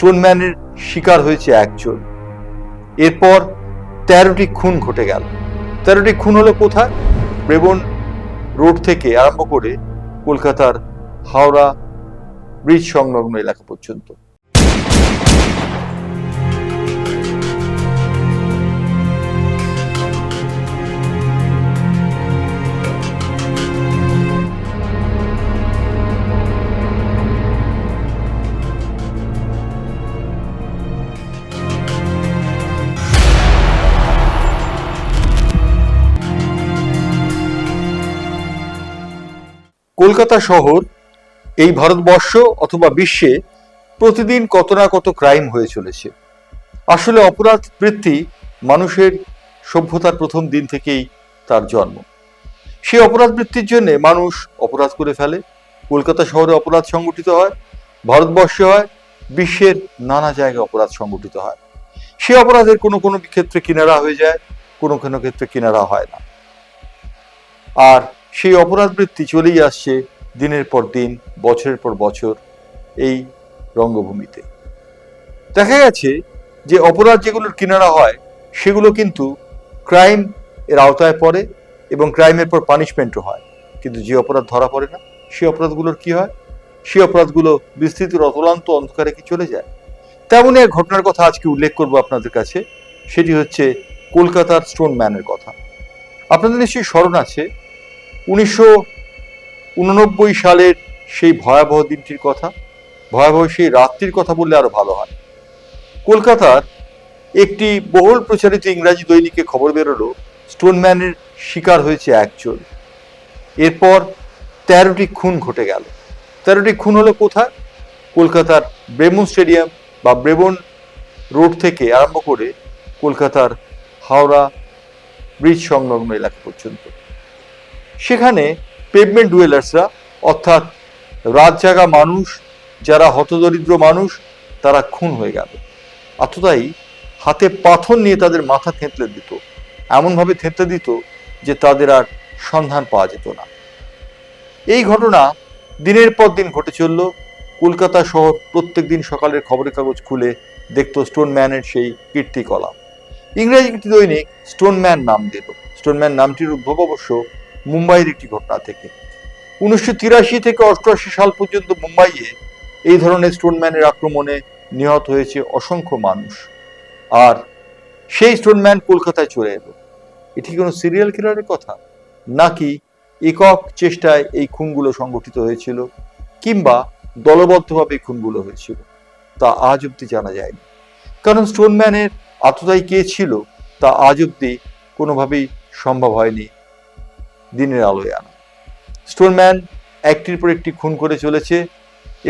স্টোনম্যানের শিকার হয়েছে একজন। এরপর তেরোটি খুন ঘটে গেল। তেরোটি খুন হলো কোথায়? ব্রেবন রোড থেকে আরম্ভ করে কলকাতার হাওড়া ব্রিজ সংলগ্ন এলাকা পর্যন্ত। কলকাতা শহর, এই ভারতবর্ষ অথবা বিশ্বে প্রতিদিন কত না কত ক্রাইম হয়ে চলেছে। আসলে অপরাধ বৃত্তি মানুষের সভ্যতার প্রথম দিন থেকেই তার জন্ম। সেই অপরাধ বৃত্তির জন্য মানুষ অপরাধ করে ফেলে। কলকাতা শহরে অপরাধ সংগঠিত হয়, ভারতবর্ষে হয়, বিশ্বের নানা জায়গায় অপরাধ সংগঠিত হয়। সে অপরাধের কোনো কোনো ক্ষেত্রে কিনারা হয়ে যায়, কোনো কোনো ক্ষেত্রে কিনারা হয় না। আর সেই অপরাধ বৃত্তি চলেই আসছে দিনের পর দিন, বছরের পর বছর এই রঙ্গভূমিতে। দেখা গেছে যে অপরাধ যেগুলোর কিনারা হয়, সেগুলো কিন্তু ক্রাইম এর আওতায় পড়ে এবং ক্রাইমের পর পানিশমেন্টও হয়। কিন্তু যে অপরাধ ধরা পড়ে না সেই অপরাধগুলোর কি হয়? সেই অপরাধগুলো বিস্তৃত অতলান্ত অন্ধকারে কি চলে যায়? তেমনই এক ঘটনার কথা আজকে উল্লেখ করব আপনাদের কাছে, সেটি হচ্ছে কলকাতার স্টোন ম্যানের কথা। আপনাদের নিশ্চয়ই স্মরণ আছে উনিশশো উননব্বই সালের সেই ভয়াবহ দিনটির কথা, ভয়াবহ সেই রাত্রির কথা বললে আরও ভালো হয়। কলকাতার একটি বহুল প্রচারিত ইংরাজি দৈনিকে খবর বেরোলো স্টোনম্যানের শিকার হয়েছে একজন। এরপর তেরোটি খুন ঘটে গেল। তেরোটি খুন হলো কোথায়? কলকাতার ব্রেমন স্টেডিয়াম বা ব্রেবন রোড থেকে আরম্ভ করে কলকাতার হাওড়া ব্রিজ সংলগ্ন এলাকা পর্যন্ত। সেখানে পেভমেন্ট ডুয়েলার্সরা অর্থাৎ রাত জাগা মানুষ, যারা হতদরিদ্র মানুষ, তারা খুন হয়ে গেল। অতটাই হাতে পাথর নিয়ে তাদের মাথা থেঁতলে দিত। এমনভাবে থেঁতলে দিত যে তাদের আর সন্ধান পাওয়া যেত না। এই ঘটনা দিনের পর দিন ঘটে চলল। কলকাতা শহর প্রত্যেক দিন সকালের খবরের কাগজ খুলে দেখতো স্টোনম্যানের সেই কীর্তিকলাপ। ইংরেজি দৈনিক স্টোন ম্যান নাম দিল। স্টোনম্যান নামটির উদ্ভব অবশ্য মুম্বাইয়ের একটি ঘটনা থেকে। উনিশশো তিরাশি থেকে অষ্টআশি সাল পর্যন্ত মুম্বাইয়ে এই ধরনের স্টোনম্যানের আক্রমণে নিহত হয়েছে অসংখ্য মানুষ। আর সেই স্টোনম্যান কলকাতায় চলে এলো। এটি কোনো সিরিয়াল কিলারের কথা? নাকি একক চেষ্টায় এই খুনগুলো সংগঠিত হয়েছিল কিংবা দলবদ্ধভাবে খুনগুলো হয়েছিল, তা আজ অব্দি জানা যায়নি। কারণ স্টোনম্যানের আততাই কে ছিল তা আজ অব্দি কোনোভাবেই সম্ভব হয়নি দিনের আলোয় আনা। স্টোনম্যান একটির পর একটি খুন করে চলেছে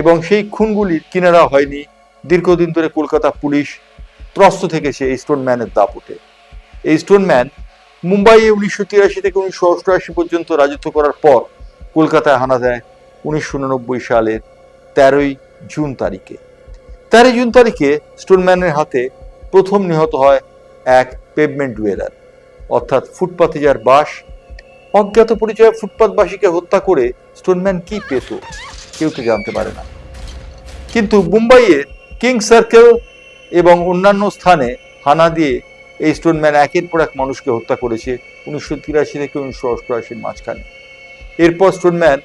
এবং সেই খুনগুলির কিনারা হয়নি। দীর্ঘদিন ধরে কলকাতা পুলিশ ত্রস্ত থেকেছে এই স্টোনম্যানের দাপটে। এই স্টোনম্যান মুম্বাইয়ে উনিশশো তিরাশি থেকে উনিশশো অষ্টআশি পর্যন্ত রাজত্ব করার পর কলকাতায় হানা দেয় উনিশশো উননব্বই সালের তেরোই জুন তারিখে। তেরোই জুন তারিখে স্টোনম্যানের হাতে প্রথম নিহত হয় এক পেভমেন্ট ডুয়েলার অর্থাৎ ফুটপাথে যার বাস অজ্ঞাত পরিচয়ে ফুটপাতবাসীকে হত্যা করে স্টোনম্যান কি পেত? কেউ তো জানতে পারে না। কিন্তু মুম্বাইয়ের কিং সার্কেল এবং অন্যান্য স্থানে হানা দিয়ে এই স্টোনম্যান একের পর এক মানুষকে হত্যা করেছে উনিশশো তিরাশি থেকে উনিশশো অষ্টআশির মাঝখানে। এরপর স্টোনম্যান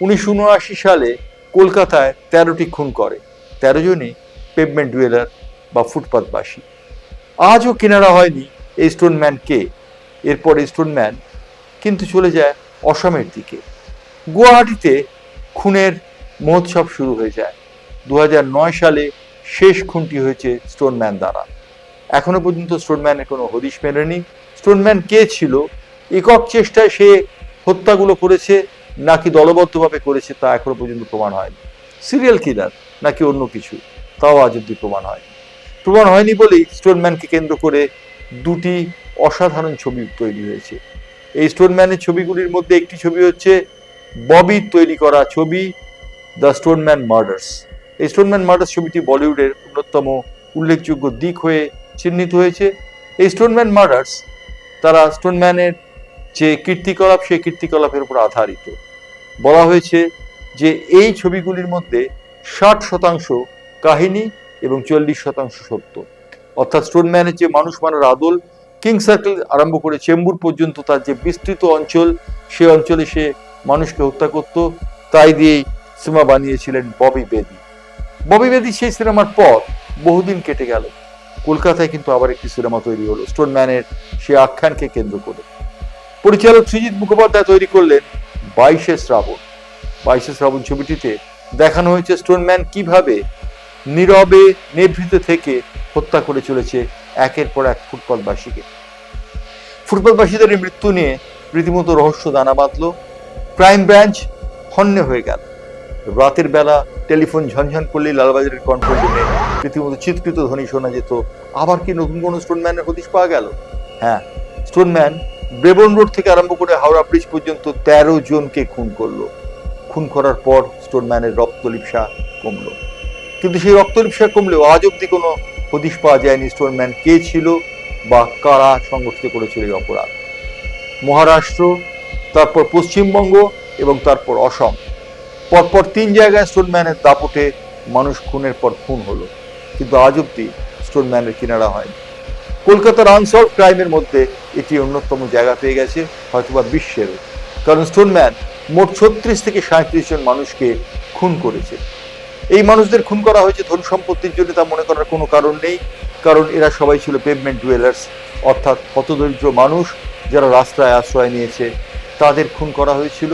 উনিশশো উনআশি সালে কলকাতায় তেরোটি খুন করে। তেরো জনই পেভমেন্ট ডুয়েলার বা ফুটপাতবাসী। আজও কেনারা হয়নি এই স্টোনম্যান কে এরপর এই স্টোনম্যান কিন্তু চলে যায় অসমের দিকে। গুয়াহাটিতে খুনের মহোৎসব শুরু হয়ে যায়। দু সালে শেষ খুনটি হয়েছে স্টোনম্যান দ্বারা। এখনও পর্যন্ত স্টোনম্যানের কোনো হদিশ মেলেনি। স্টোনম্যান কে ছিল? একক চেষ্টায় সে হত্যাগুলো করেছে, নাকি দলবদ্ধভাবে করেছে তা এখনও পর্যন্ত প্রমাণ হয়নি। সিরিয়াল কিলার, নাকি অন্য কিছু, তাও আজ অব্দি প্রমাণ হয়নি। প্রমাণ হয়নি বলেই স্টোনম্যানকে কেন্দ্র করে দুটি অসাধারণ ছবি তৈরি হয়েছে। এই স্টোনম্যানের ছবিগুলির মধ্যে একটি ছবি হচ্ছে ববির তৈরি করা ছবি, দ্য স্টোনম্যান মার্ডার্স। এই স্টোনম্যান মার্ডার্স ছবিটি বলিউডের অন্যতম উল্লেখযোগ্য দিক হয়ে চিহ্নিত হয়েছে। এই স্টোনম্যান মার্ডার্স তারা স্টোনম্যানের যে কীর্তিকলাপ, সেই কীর্তিকলাপের উপর আধারিত। বলা হয়েছে যে এই ছবিগুলির মধ্যে ষাট শতাংশ কাহিনী এবং চল্লিশ শতাংশ সত্য। অর্থাৎ স্টোনম্যানের যে মানুষ মারার আদল কিং সার্কেল আরম্ভ করে চেম্বুর পর্যন্ত তার যে বিস্তৃত অঞ্চল, সে অঞ্চলে সে মানুষকে হত্যা করত। তাই দিয়েই সিনেমা বানিয়েছিলেন ববি বেদি। ববি বেদি সেই সিনেমার পর বহুদিন কেটে গেল। কলকাতায় কিন্তু আবার একটি সিনেমা তৈরি হলো স্টোনম্যানের সে আখ্যানকে কেন্দ্র করে। পরিচালক সৃজিত মুখোপাধ্যায় তৈরি করলেন বাইশে শ্রাবণ। বাইশে শ্রাবণ ছবিটিতে দেখানো হয়েছে স্টোনম্যান কীভাবে নীরবে, নিভৃত থেকে হত্যা করে চলেছে একের পর এক ফুটবলবাসীকে। ফুটবলবাসীদের এই মৃত্যু নিয়ে রীতিমতো রহস্য দানা বাঁধল, ক্রাইম ব্রাঞ্চ হন্যে হয়ে গেল। রাতের বেলা টেলিফোন ঝনঝন করলেই লালবাজারের কন্ট্রোল রুমে রীতিমতো চিৎকৃত ধ্বনি শোনা যেত, আবার কি নতুন কোনো স্টোনম্যানের হদিশ পাওয়া গেল? হ্যাঁ স্টোনম্যান ব্রেবন রোড থেকে আরম্ভ করে হাওড়া ব্রিজ পর্যন্ত তেরো জনকে খুন করল। খুন করার পর স্টোনম্যানের রক্তলিপসা কমলো। কিন্তু সেই রক্তলিপসা কমলেও আজ অব্দি কোনো হদিশ পাওয়া যায়নি স্টোনম্যান কে ছিল বা কারা সংগঠিত করেছিল এই অপরাধ। মহারাষ্ট্র, তারপর পশ্চিমবঙ্গ এবং তারপর অসম। পরপর তিন জায়গায় স্টোনম্যানের দাপটে মানুষ খুনের পর খুন হলো, কিন্তু আজ অব্দি স্টোনম্যানের কিনারা হয়নি। কলকাতার আনসলভ ক্রাইমের মধ্যে এটি অন্যতম জায়গা পেয়ে গেছে, হয়তোবা বিশ্বেরও। কারণ স্টোনম্যান মোট ছত্রিশ থেকে সাঁত্রিশ জন মানুষকে খুন করেছে। এই মানুষদের খুন করা হয়েছে ধন সম্পত্তির জন্য, তা মনে করার কোনো কারণ নেই, কারণ এরা সবাই ছিল পেভমেন্ট ডুয়েলার্স অর্থাৎ হতদরিদ্র মানুষ যারা রাস্তায় আশ্রয় নিয়েছে, তাদের খুন করা হয়েছিল,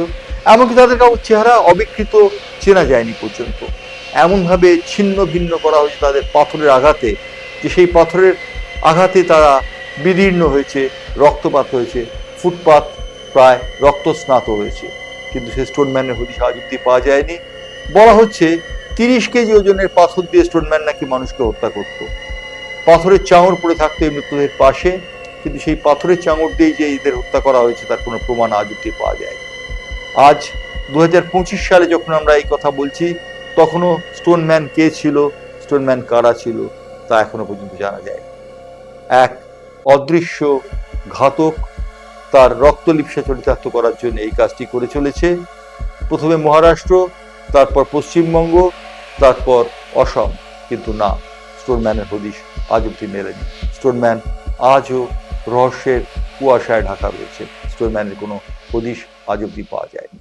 এমনকি তাদের চেহারা অবিকৃত চেনা যায়নি পর্যন্ত। এমনভাবে ছিন্ন ভিন্ন করা হয়েছে তাদের পাথরের আঘাতে, যে সেই পাথরের আঘাতে তারা বিদীর্ণ হয়েছে, রক্তপাত হয়েছে, ফুটপাত প্রায় রক্তস্নাত হয়েছে। কিন্তু সে স্টোনম্যানের হদিশ আজ পাওয়া যায়নি। বলা হচ্ছে তিরিশ কেজি ওজনের পাথর দিয়ে স্টোনম্যান নাকি মানুষকে হত্যা করত। পাথরের চাঙড় পড়ে থাকতো এই মৃতদের পাশে, কিন্তু সেই পাথরের চাঙড় দিয়ে যে এদের হত্যা করা হয়েছে তার কোনো প্রমাণ আজ অব্দি পাওয়া যায় আজ দু হাজার পঁচিশ সালে যখন আমরা এই কথা বলছি, তখনও স্টোনম্যান কে ছিল, স্টোনম্যান কারা ছিল, তা এখনও পর্যন্ত জানা যায় এক অদৃশ্য ঘাতক তার রক্তলিপসা চরিতার্থ করার জন্য এই কাজটি করে চলেছে। প্রথমে মহারাষ্ট্র, তারপর পশ্চিমবঙ্গ তারপর অসম। কিন্তু না স্টোনম্যানের হদিশ আজ অব্দি মেলেনি। স্টোনম্যান আজও রহস্যের কুয়াশায় ঢাকা রয়েছে। স্টোনম্যানের কোনো হদিশ আজ অব্দি পাওয়া যায়নি।